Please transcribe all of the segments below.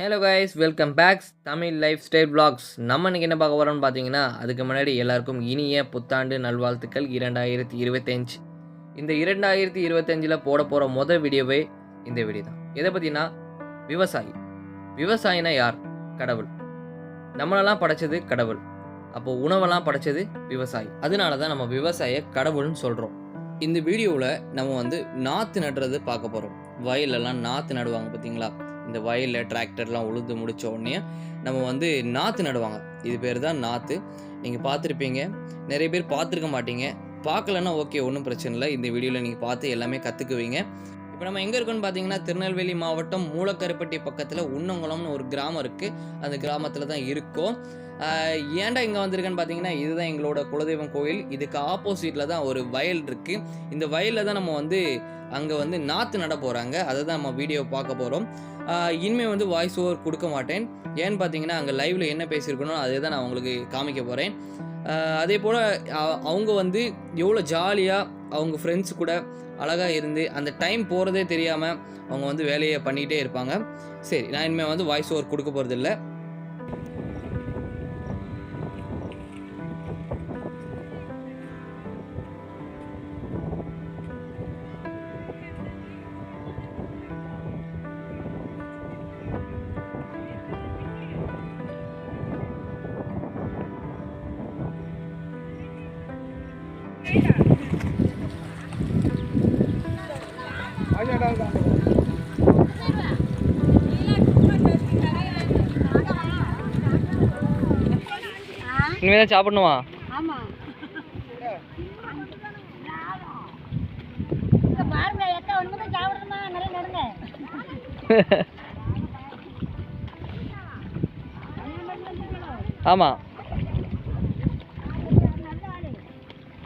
Hello guys welcome backs Tamil life style blogs நம்ம இன்றைக்கி என்ன பார்க்க போகிறோம்னு பார்த்தீங்கன்னா அதுக்கு முன்னாடி எல்லாருக்கும் இனிய புத்தாண்டு நல்வாழ்த்துக்கள். இரண்டாயிரத்தி இருபத்தஞ்சு இந்த இரண்டாயிரத்தி இருபத்தஞ்சில் போட போகிற மொதல் வீடியோவே இந்த வீடியோ தான் எதை பற்றினா விவசாயி. விவசாயினா யார்? கடவுள். நம்மளெல்லாம் படைச்சது கடவுள். அப்போ உணவெல்லாம் படைச்சது விவசாயி. அதனால தான் நம்ம விவசாய கடவுள்னு சொல்கிறோம் இந்த வீடியோவில் நம்ம வந்து நாற்று நடுறது பார்க்க போகிறோம் வயலெல்லாம் நாற்று நடுவாங்க பார்த்தீங்களா? இந்த வயலில் டிராக்டர்லாம் உழுது முடித்த உடனே நம்ம வந்து நாற்று நடுவாங்க. இது பேர் தான் நாற்று நீங்கள் பார்த்துருப்பீங்க. நிறைய பேர் பார்த்துருக்க மாட்டீங்க. பார்க்கலன்னா ஓகே ஒன்றும் பிரச்சனை இல்லை. இந்த வீடியோவில் நீங்கள் பார்த்து எல்லாமே கற்றுக்குவீங்க இப்போ நம்ம எங்கே இருக்கோம்னு பார்த்தீங்கன்னா திருநெல்வேலி மாவட்டம் மூலக்கருப்பட்டி பக்கத்தில் உன்னங்குளம்னு ஒரு கிராமம் இருக்குது அந்த கிராமத்தில் தான் இருக்கோம். ஏன்டா இங்கே வந்திருக்கேன்னு பார்த்தீங்கன்னா இதுதான் எங்களோட குலதெய்வம் கோயில் இதுக்கு ஆப்போசிட்டில் தான் ஒரு வயல் இருக்குது இந்த வயலில் தான் நம்ம வந்து அங்கே வந்து நாற்று நட போகிறாங்க அதை தான் நம்ம வீடியோ பார்க்க போகிறோம் இனிமேல் வந்து வாய்ஸ் ஓவர் கொடுக்க மாட்டேன். ஏன்னு பார்த்தீங்கன்னா அங்கே லைவில் என்ன பேசியிருக்கணும் அதை தான் நான் உங்களுக்கு காமிக்க போகிறேன் அதே போல் அவங்க வந்து எவ்வளோ ஜாலியாக அவங்க ஃப்ரெண்ட்ஸ் கூட அழகாக இருந்து அந்த டைம் போகிறதே தெரியாமல் அவங்க வந்து வேலையை பண்ணிக்கிட்டே இருப்பாங்க. சரி நான் இனிமேல் வந்து வாய்ஸ் ஓவர் கொடுக்க போகிறதில்ல சாப்பிடணுமா நல்லா நடுங்க. ஆமாம்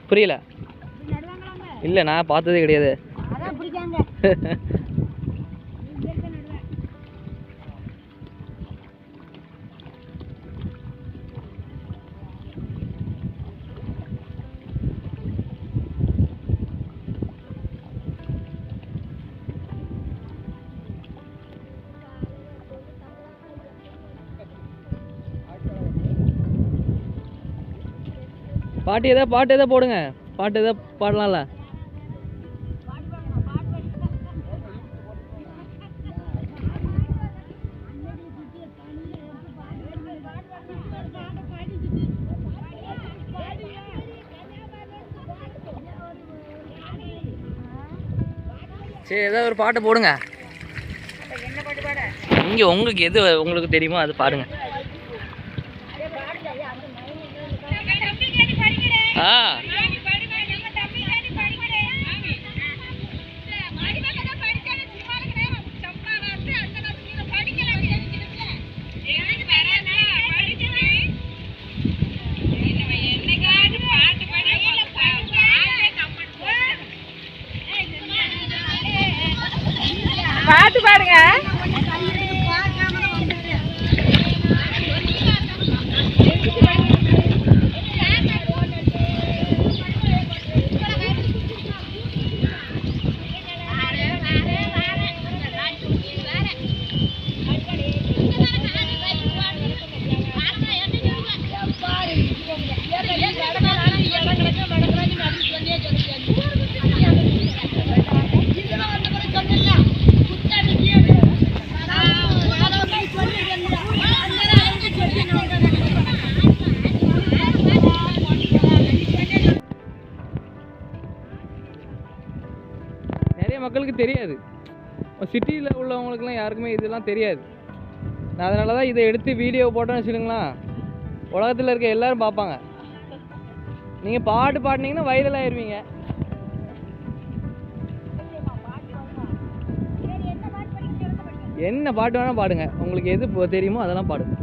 புரியல. இல்லை நான் பார்த்ததே கிடையாது. பாட்டு எதாவது பாட்டு எதாவது போடுங்க. பாட்டு எதாவது பாடலாம்ல. சரி ஏதாவது ஒரு பாட்டு போடுங்க. இங்கே உங்களுக்கு எது உங்களுக்கு தெரியுமோ அது பாடுங்க. ஆ நிறைய மக்களுக்கு தெரியாது. சிட்டியில் உள்ளவங்களுக்குலாம் யாருக்குமே இதெல்லாம் தெரியாது. நான் அதனால தான் இதை எடுத்து வீடியோ போட்டோன்னு வச்சுக்கோங்களேன். உலகத்தில் இருக்க எல்லோரும் பார்ப்பாங்க. நீங்கள் பாட்டு பாடினீங்கன்னா வைரல் ஆயிருவீங்க. என்ன பாட்டு வேணால் பாடுங்க. உங்களுக்கு எது தெரியுமோ அதெல்லாம் பாடுங்க.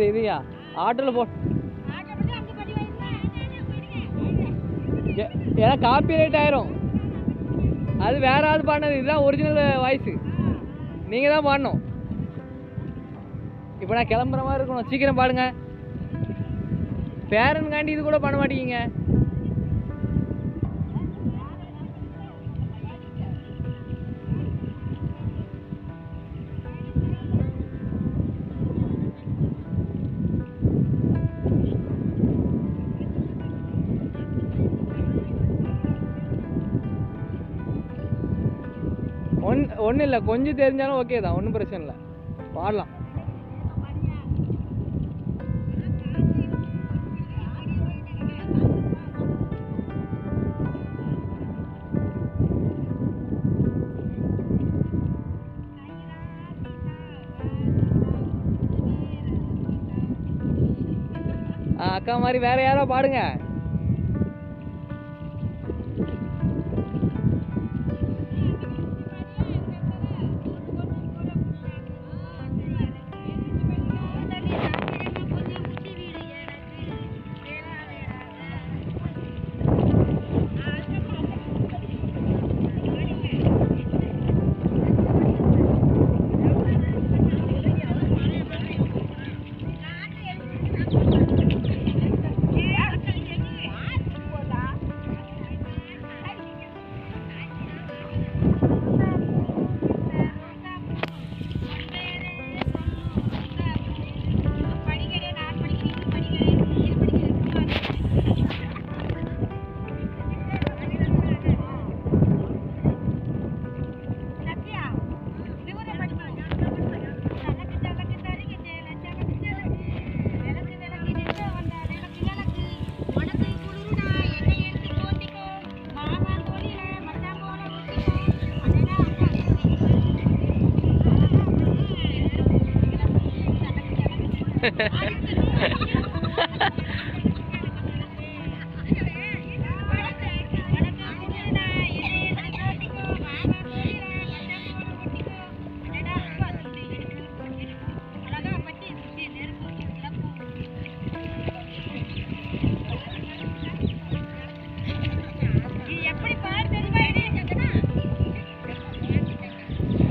இது இதுயா? ஆட்டோவில் போ. ஏன்னா காப்பி ரைட் ஆயிரும். அது வேற ஆள் பாடினது இதுதான் ஒரிஜினல் வாய்ஸ் நீங்கள் தான் பாடணும் இப்போ நான் கிளம்புற மாதிரி இருக்கணும். சீக்கிரம் பாடுங்க. பேரனுக்காண்டி இது கூட பண்ண மாட்டேங்கிங்க ஒன்றும் இல்லை கொஞ்சம் தெரிஞ்சாலும் ஓகே தான் ஒன்றும் பிரச்சனை இல்லை. பாடலாம். அக்கா மாதிரி வேற யாரோ பாடுங்க.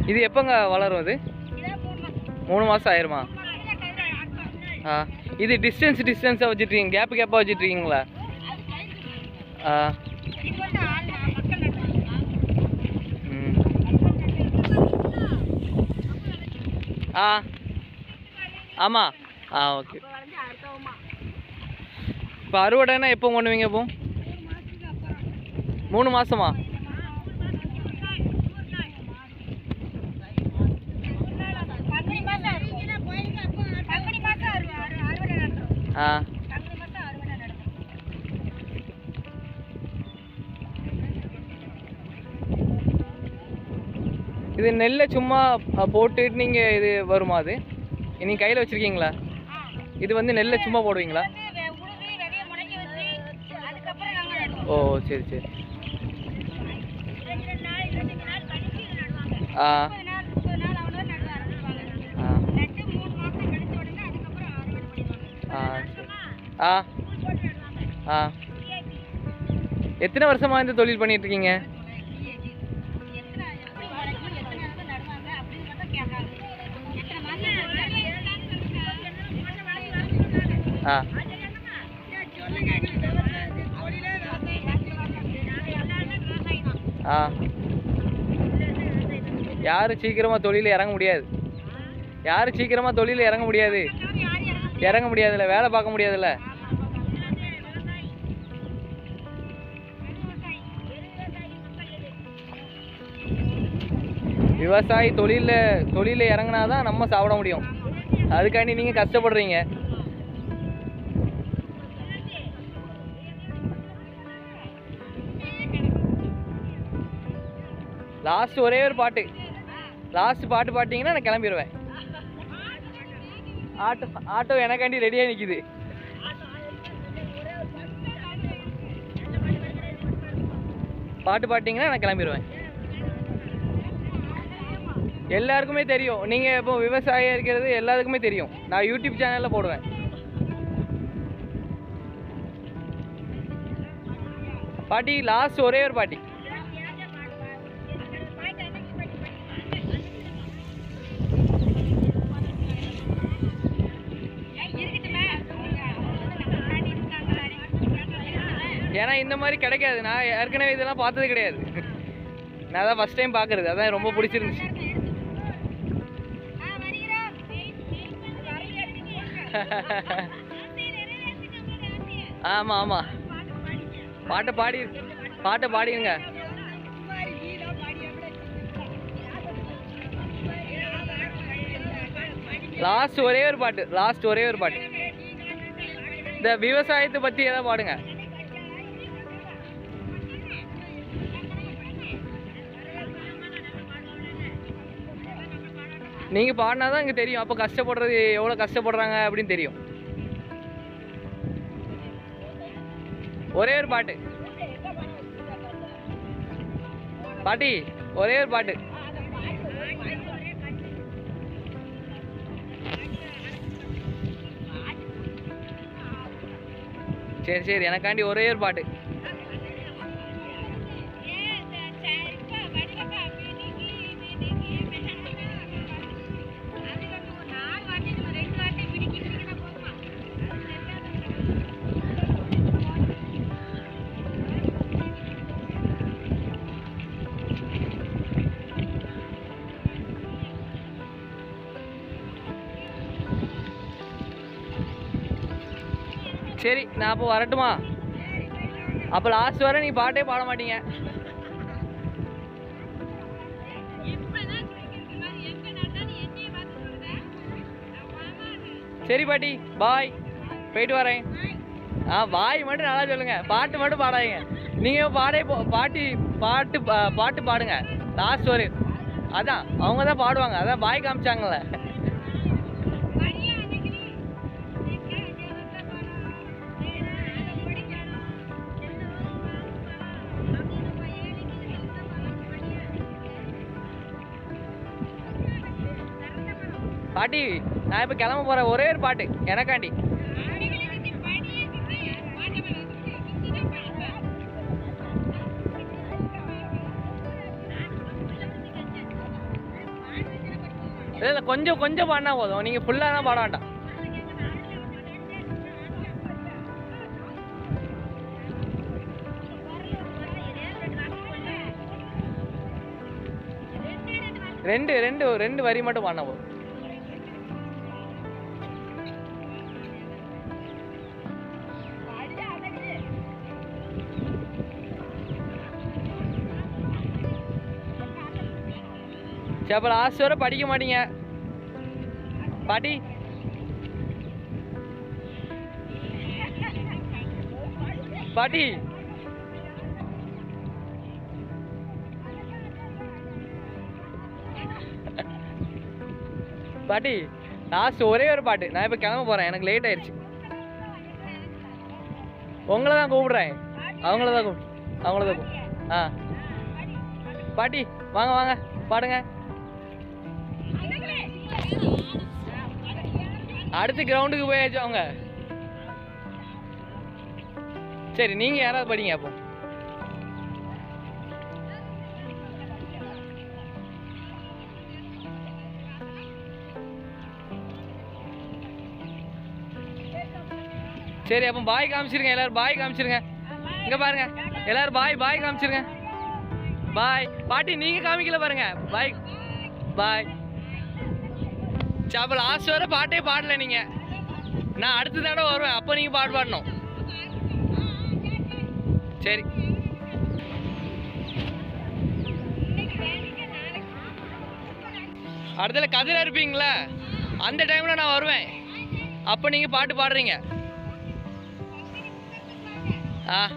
இது எப்போங்க வளரும் அது? மூணு மாதம் ஆயிருமா? ஆ இது டிஸ்டன்ஸ் டிஸ்டன்ஸாக வச்சுட்ருக்கீங்க கேப்பு கேப்பாக வச்சுட்ருக்கீங்களா ஆ. ம். ஆ. ஆமாம் ஆ ஓகே. இப்போ அறுவடைன்னா எப்போ பண்ணுவீங்க இப்போ? மூணு மாதமா ஆ. இது நெல்லை சும்மா போட்டுட்டு நீங்கள் இது வருமா அது? நீங்கள் கையில் வச்சுருக்கீங்களா? இது வந்து நெல்லை சும்மா போடுவீங்களா? ஓ சரி சரி. ஆ ஆ சரி ஆ. ஆ. எத்தனை வருஷமா இந்த தொழில் பண்ணிகிட்ருக்கீங்க ஆ. ஆ. யாரும் சீக்கிரமாக தொழிலில் இறங்க முடியாது. யாரும் சீக்கிரமாக தொழிலில் இறங்க முடியாது. இறங்க முடியாதுல்ல வேலை பார்க்க முடியாதுல்ல. விவசாயி தொழிலில் தொழிலில் இறங்குனாதான் நம்ம சாப்பிட முடியும். அதுக்காண்டி நீங்கள் கஷ்டப்படுறீங்க. லாஸ்ட் ஒரே ஒரு பாட்டு. லாஸ்ட் பாட்டு பாட்டிங்கன்னா நான் கிளம்பிடுவேன் ஆட்டோ ஆட்டோ எனக்காண்டி ரெடியாக நிற்கிது பாட்டு பாட்டிங்கன்னா நான் கிளம்பிடுவேன் எல்லாருக்குமே தெரியும். நீங்கள் இப்போ விவசாயம் இருக்கிறது எல்லாருக்குமே தெரியும். நான் யூடியூப் சேனலில் போடுவேன். பாட்டி லாஸ்ட் ஒரே ஒரு பாட்டி. ஏன்னா இந்த மாதிரி கிடைக்காது. நான் ஏற்கனவே இதெல்லாம் பார்த்தது கிடையாது. நான் தான் ஃபஸ்ட் டைம் பார்க்குறது. அதான் ரொம்ப பிடிச்சிருந்துச்சு. ஆமாம் ஆமாம் பாட்டை பாடி பாட்டை பாடிடுங்க லாஸ்ட் ஒரே ஒரு பாட்டு லாஸ்ட் ஒரே ஒரு பாட்டு. இந்த விவசாயத்தை பற்றி ஏதாவது பாடுங்க. நீங்கள் பாடினா தான் இங்கே தெரியும். அப்போ கஷ்டப்படுறது எவ்வளோ கஷ்டப்படுறாங்க அப்படின்னு தெரியும். ஒரே ஒரு பாட்டு. பாட்டி ஒரே ஒரு பாட்டு. சரி சரி. எனக்காண்டி ஒரே ஒரு பாட்டு. சரி நான் அப்போ வரட்டுமா? அப்போ லாஸ்ட் வரை நீ பாட்டே பாட மாட்டீங்க. சரி பாட்டி பாய் போயிட்டு வரேன். ஆ பாய் மட்டும் நல்லா சொல்லுங்க. பாட்டு மட்டும் பாடாதீங்க. நீங்கள் பாடே போ- பாட்டி பாட்டு பா- பாட்டு பாடுங்க. லாஸ்ட் ஒரு அதான் அவங்க தான் பாடுவாங்க. அதான் பாய் காமிச்சாங்களே பாட்டி நான் இப்போ கிளம்ப போகிறேன் ஒரே ஒரு பாட்டு எனக்காண்டி. இல்லை இல்லை கொஞ்சம் கொஞ்சம் பாடினா போதும். நீங்கள் ஃபுல்லாக தான் பாட வேண்டாம். ரெண்டு ரெண்டு ரெண்டு வரி மட்டும் பாடினா போதும். சரி அப்போ லாஸ்ட் வரை படிக்க மாட்டீங்க. பாட்டி. பாட்டி. பாட்டி லாஸ்ட் ஒரே ஒரு பாட்டு. நான் இப்போ கிளம்ப போகிறேன் எனக்கு லேட் ஆயிடுச்சு. உங்களை தான் கூப்பிடுறேன். அவங்கள தான் கூப்பிடு அவங்கள தான் கூப்பிடு ஆ. பாட்டி வாங்க வாங்க. பாடுங்க. அடுத்த கிரவுண்டுக்கு போயாச்சு அவங்க சரி நீங்க யாராவது படிங்க அப்போ. சரி அப்போ பாய் காமிச்சிருங்க எல்லாரும் பாய் காமிச்சிருங்க. இங்க பாருங்க எல்லாரும் பாய் பாய் காமிச்சிருங்க. பாய். பாட்டி நீங்க காமிக்கல பாருங்க. பாய். பாய். அப்போ லாஸ்ட் வர பாட்டே பாடல நீங்க. நான் அடுத்த தடவை வருவேன். அப்போ நீங்க பாட்டு பாடணும். சரி. அடுத்தல கதிர இருப்பீங்களா? அந்த டைம்ல நான் வருவேன். அப்போ நீங்க பாட்டு பாடுறீங்க. ஆ?